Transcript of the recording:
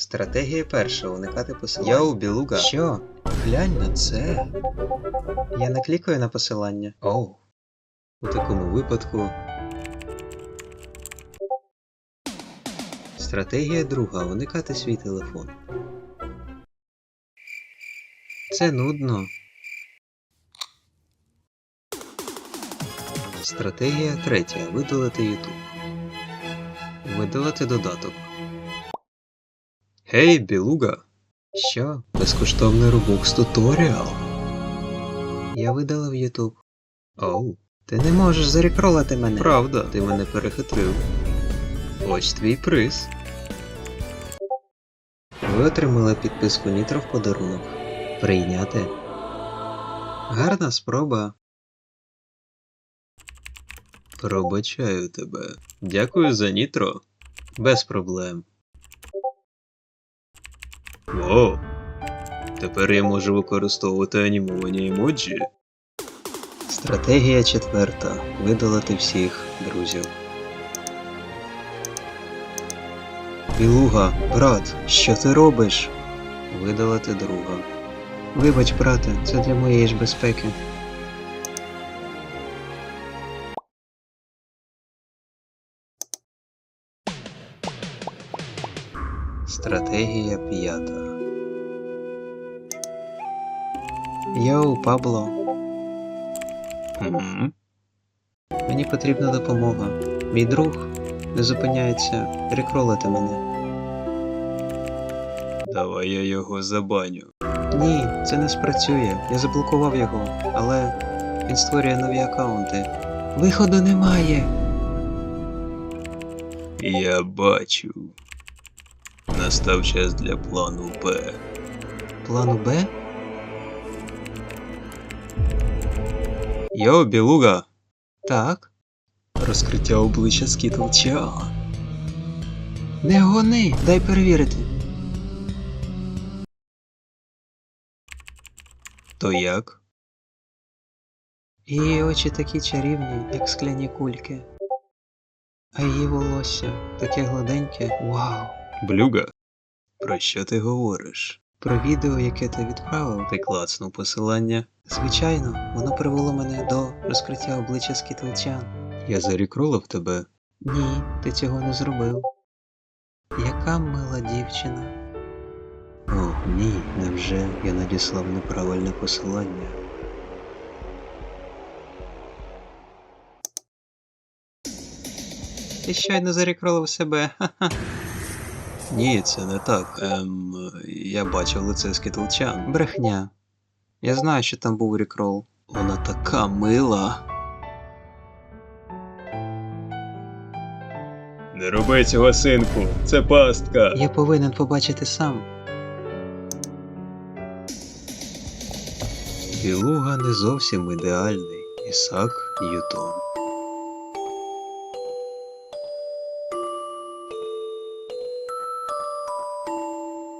Стратегія перша уникати посилання. Йоу, білуга. Що? Глянь на це. Я не клікаю на посилання. Оу. У такому випадку. Стратегія друга уникати свій телефон. Це нудно. Стратегія третя. Видалити YouTube. Видалити додаток. Гей, білуга! Що? Безкоштовний Robux туторіал. Я видалив YouTube. Оу. Ти не можеш зарекролити мене. Правда, ти мене перехитрив. Ось твій приз. Ви отримали підписку Нітро в подарунок. Прийняти. Гарна спроба. Пробачаю тебе. Дякую за Нітро. Без проблем. О, тепер я можу використовувати анімовані емоджі. Стратегія четверта. Видалити всіх друзів. Білуга, брат, що ти робиш? Видалити друга. Вибач, брате, це для моєї ж безпеки. Стратегія п'ята. Йоу, Пабло. Мгм. Мені потрібна допомога. Мій друг не зупиняється рекролити мене. Давай я його забаню. Ні, це не спрацює. Я заблокував його, але він створює нові аккаунти. Виходу немає. Я бачу. Настав час для плану Б. Плану Б? Йо, білуга. Так. Розкриття обличчя Скітлча. Не гони, дай перевірити. То як? Її очі такі чарівні, як скляні кульки. А її волосся таке гладеньке. Вау. Блюга. Про що ти говориш? Про відео, яке ти відправив. Ти клацнув посилання. Звичайно, воно привело мене до розкриття обличчя скітлчан. Я зарікролив тебе. Ні, ти цього не зробив. Яка мила дівчина. О, ні, невже я надіслав неправильне посилання? Ти щойно зарікролив себе. Ха-ха. Ні, це не так. Ем, я бачив лице скітлчан. Брехня. Я знаю, що там був рекрол. Вона така мила. Не роби цього, синку, це пастка. Я повинен побачити сам. Білуга не зовсім ідеальний. Ісак Ньютон.